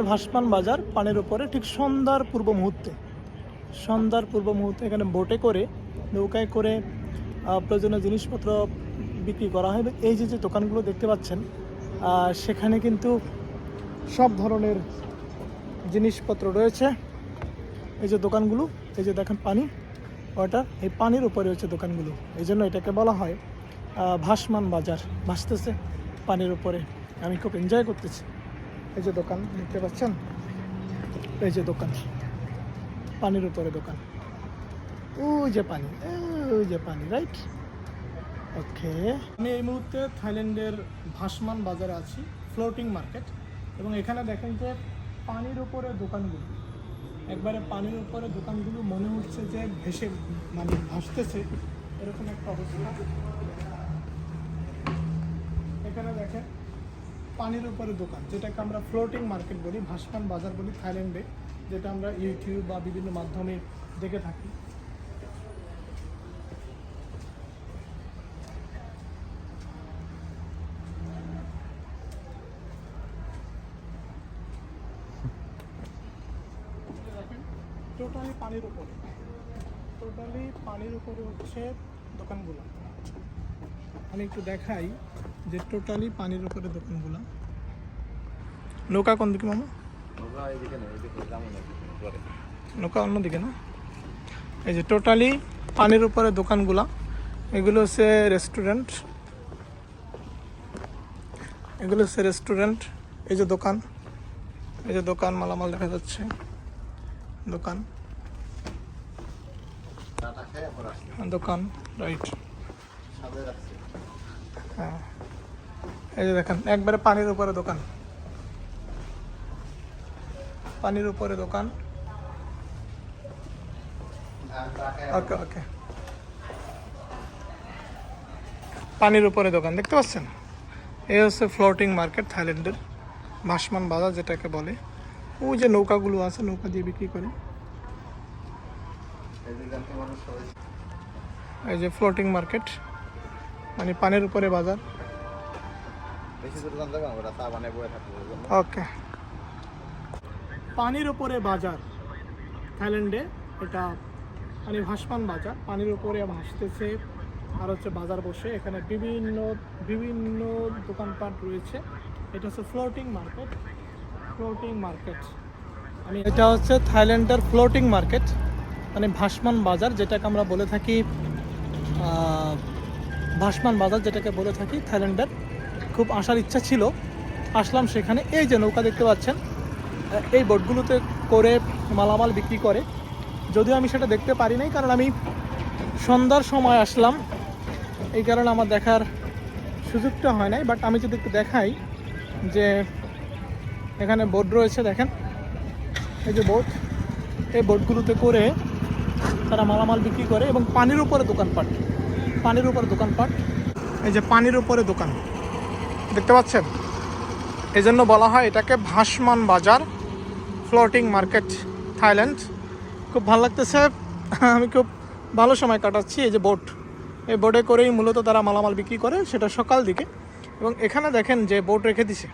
ভাসমান বাজার পানির উপরে ঠিক সন্ধ্যার পূর্ব মুহূর্তে। সন্ধ্যার পূর্ব মুহূর্তে এখানে বোটে করে, নৌকায় করে প্রয়োজনীয় জিনিসপত্র বিক্রি করা হয় এই যে যে দোকানগুলো দেখতে পাচ্ছেন সেখানে কিন্তু সব ধরনের জিনিসপত্র রয়েছে। এই যে দোকানগুলো, এই যে দেখেন পানি ওটা এই পানির উপরে হচ্ছে দোকানগুলো। এই জন্য এটাকে বলা হয় ভাসমান বাজার। ভাসতেছে পানির উপরে। আমি খুব এনজয় করতেছি। এই যে দোকান, দেখতে পাচ্ছেন? এই যে দোকান, পানির উপরে দোকান। ওই যে পানি, ওই যে পানি রাইট ওকে আমি এই মুহূর্তে থাইল্যান্ডের ভাসমান বাজারে আছি, ফ্লোটিং মার্কেট। এবং এখানে দেখেন যে পানির উপরে দোকানগুলো, একবারে পানির উপরে দোকানগুলো মনে হচ্ছে যে ভেসে মানে ভাসতেছে, এরকম একটা অবস্থা। এখানে দেখেন পানির উপরে দোকান, যেটাকে আমরা ফ্লোটিং মার্কেট বলি, ভাসমান বাজার বলি থাইল্যান্ডে, যেটা আমরা ইউটিউব বা বিভিন্ন মাধ্যমে দেখে থাকি। টোটালি পানির উপরে। টোটালি পানির উপরে হচ্ছে দোকানগুলো। আমি একটু দেখাই যে টোটালি পানির উপরে দোকানগুলো। নৌকা কোন দিকে মামা? নৌকা অন্যদিকে না? এই যে টোটালি পানির উপরে দোকানগুলা এগুলো হচ্ছে রেস্টুরেন্ট। এগুলো হচ্ছে রেস্টুরেন্ট এই যে দোকান। এই যে দোকান মালামাল দেখা যাচ্ছে। দোকান। দোকান রাইট। এই যে দেখেন, একবারে পানির উপরে দোকান। পানির উপরে দোকান। ওকে ওকে। পানির উপরে দোকান, দেখতে পাচ্ছেন? এই হচ্ছে ফ্লোটিং মার্কেট, থাইল্যান্ডের ভাসমান বাজার যেটাকে বলে। ওই যে নৌকাগুলো আছে, নৌকা দিয়ে বিক্রি করে। এই যে ফ্লোটিং মার্কেট। মানে পানের উপরে বাজার। ওকে। পানির উপরে বাজার থাইল্যান্ডে এটা মানে ভাসমান বাজার। পানির উপরে ভাসতেছে আর হচ্ছে বাজার বসে। এখানে বিভিন্ন বিভিন্ন দোকানপাট রয়েছে। এটা হচ্ছে ফ্লোটিং মার্কেট। Floating market. আমি এটা হচ্ছে থাইল্যান্ডের ফ্লোটিং মার্কেট মানে ভাসমান বাজার যেটাকে আমরা বলে থাকি ভাসমান বাজার যেটাকে বলে থাকি, থাইল্যান্ডের। খুব আসার ইচ্ছা ছিল। আসলাম সেখানে। এই যে নৌকা দেখতে পাচ্ছেন এই বোটগুলোতে করে মালামাল বিক্রি করে। যদিও আমি সেটা দেখতে পারি নাই, কারণ আমি সন্ধ্যার সময় আসলাম। এই কারণে আমার দেখার সুযোগটা হয় নাই বাট আমি যদি একটু দেখাই যে এখানে বোট রয়েছে, দেখেন। এই যে বোট, এই বোটগুলোতে করে তারা মালামাল বিক্রি করে এবং পানির উপরে দোকান দোকানপাট। পানির উপরে দোকানপাট এই যে পানির উপরে দোকান। দেখতে পাচ্ছেন? এই জন্য বলা হয় এটাকে ভাসমান বাজার, ফ্লোটিং মার্কেট, থাইল্যান্ড। খুব ভালো লাগতেছে। আমি খুব ভালো সময় কাটাচ্ছি এই যে বোট। এই বোটে করেই মূলত তারা মালামাল বিক্রি করে, সেটা সকাল দিকে। এবং এখানে দেখেন যে বোট রেখে দিছে।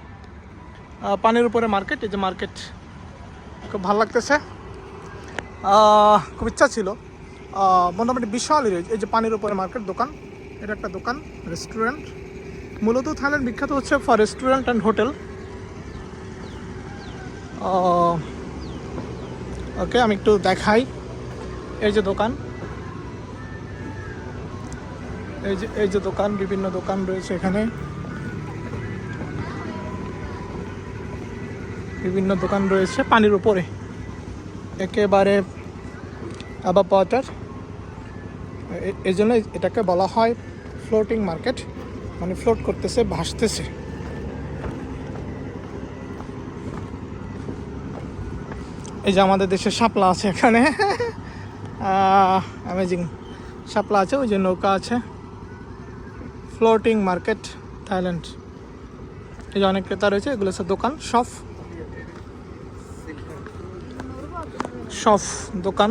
পানির উপরে মার্কেট, এই যে মার্কেট। খুব ভালো লাগতেছে। খুব ইচ্ছা ছিল। মোটামুটি রয়েছে এই যে পানির উপরে মার্কেট দোকান, এটা একটা দোকান রেস্টুরেন্ট মূলত থাইল্যান্ড বিখ্যাত হচ্ছে for restaurant and hotel okay আমি একটু দেখাই। এই যে দোকান। এই যে এই যে দোকান, বিভিন্ন দোকান রয়েছে এখানে। বিভিন্ন দোকান রয়েছে পানির উপরে। একেবারে আবার ওয়াটার এই জন্য এটাকে বলা হয় ফ্লোটিং মার্কেট মানে ফ্লোট করতেছে, ভাসতেছে। এই যে আমাদের দেশে শাপলা আছে এখানে। অ্যামেজিং শাপলা আছে, ওই যে নৌকা আছে। Floating market, Thailand. এই যে অনেক ক্রেতা রয়েছে, এগুলো হচ্ছে দোকান শপ শপ দোকান।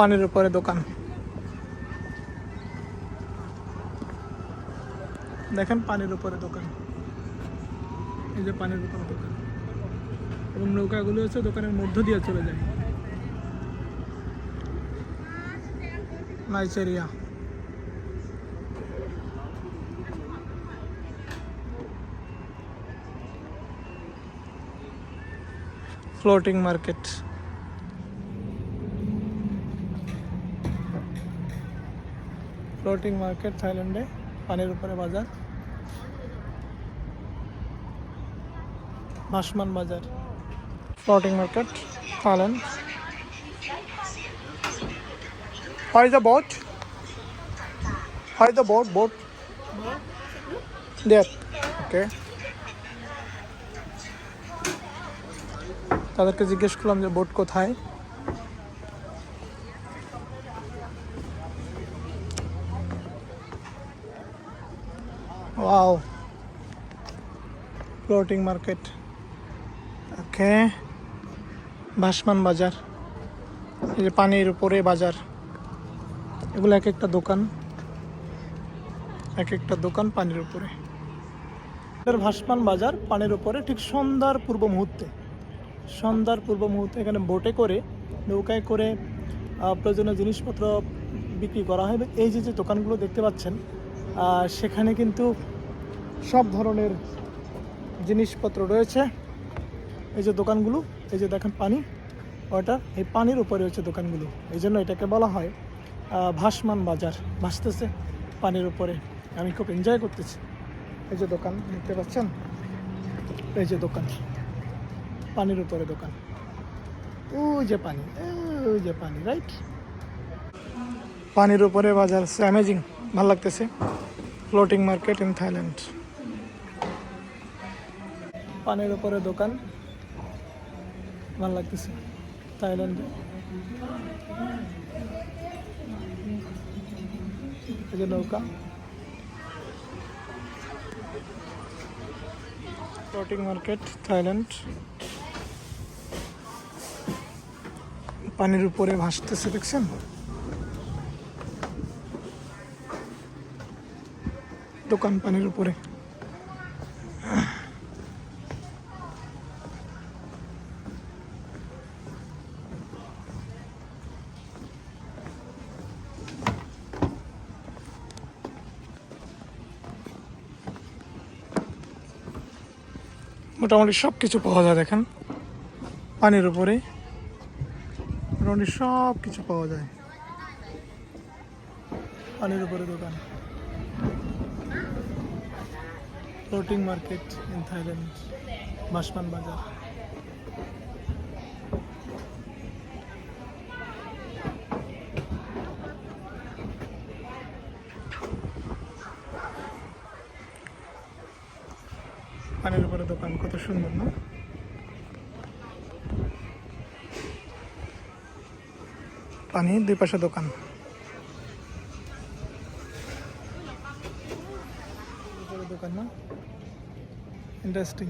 পানির উপরে দোকান। দেখেন পানির উপরে দোকান। এই যে পানির উপরে দোকান। এবং নৌকাগুলো হচ্ছে দোকানের মধ্য দিয়ে চলে যায়। Nigeria. Floating market. Floating market থাইল্যান্ডে পানির উপরে বাজার ভাসমান বাজার floating market Thailand the boat? How is the boat? Boat? There. Okay. তাদেরকে জিজ্ঞেস করলাম যে বোট কোথায় ওয়াও ফ্লোটিং মার্কেট ওকে ভাসমান বাজার এই যে পানির উপরে বাজার। এগুলো এক একটা দোকান। এক একটা দোকান পানির উপরে। ভাসমান বাজার পানির উপরে ঠিক সন্ধ্যার পূর্ব মুহূর্তে। সন্ধ্যার পূর্ব মুহূর্তে এখানে বোটে করে, নৌকায় করে প্রয়োজনীয় জিনিসপত্র বিক্রি করা হয়। এই যে যে দোকানগুলো দেখতে পাচ্ছেন সেখানে কিন্তু সব ধরনের জিনিসপত্র রয়েছে। এই যে দোকানগুলো, এই যে দেখেন পানি, ওটা, এই পানির উপরে হচ্ছে দোকানগুলো। এই জন্য এটাকে বলা হয় ভাসমান বাজার। ভাসতেছে পানির উপরে। আমি খুব এনজয় করতেছি। এই যে দোকান, দেখতে পাচ্ছেন? এই যে দোকান, পানির উপরে দোকান। ও যে পানি, ওই যে পানি রাইট পানির উপরে বাজার অ্যামেজিং ভালো লাগতেছে। Floating market in Thailand. পানির উপরে দোকান। ভালো লাগতেছে। থাইল্যান্ডে। যে নৌকা। Floating market, Thailand. পানির উপরে ভাসতেছে, দেখছেন? দোকান পানির উপরে। মোটামুটি সব কিছু পাওয়া যায়, দেখেন। পানির উপরে মোটামুটি সব কিছু পাওয়া যায়। পানির উপরে দোকান। ফ্লোটিং মার্কেট ইন থাইল্যান্ড বাসমান বাজার পানির উপরে দোকান কত সুন্দর না? পানি দুই পাশে দোকান। দোকান না? ইন্টারেস্টিং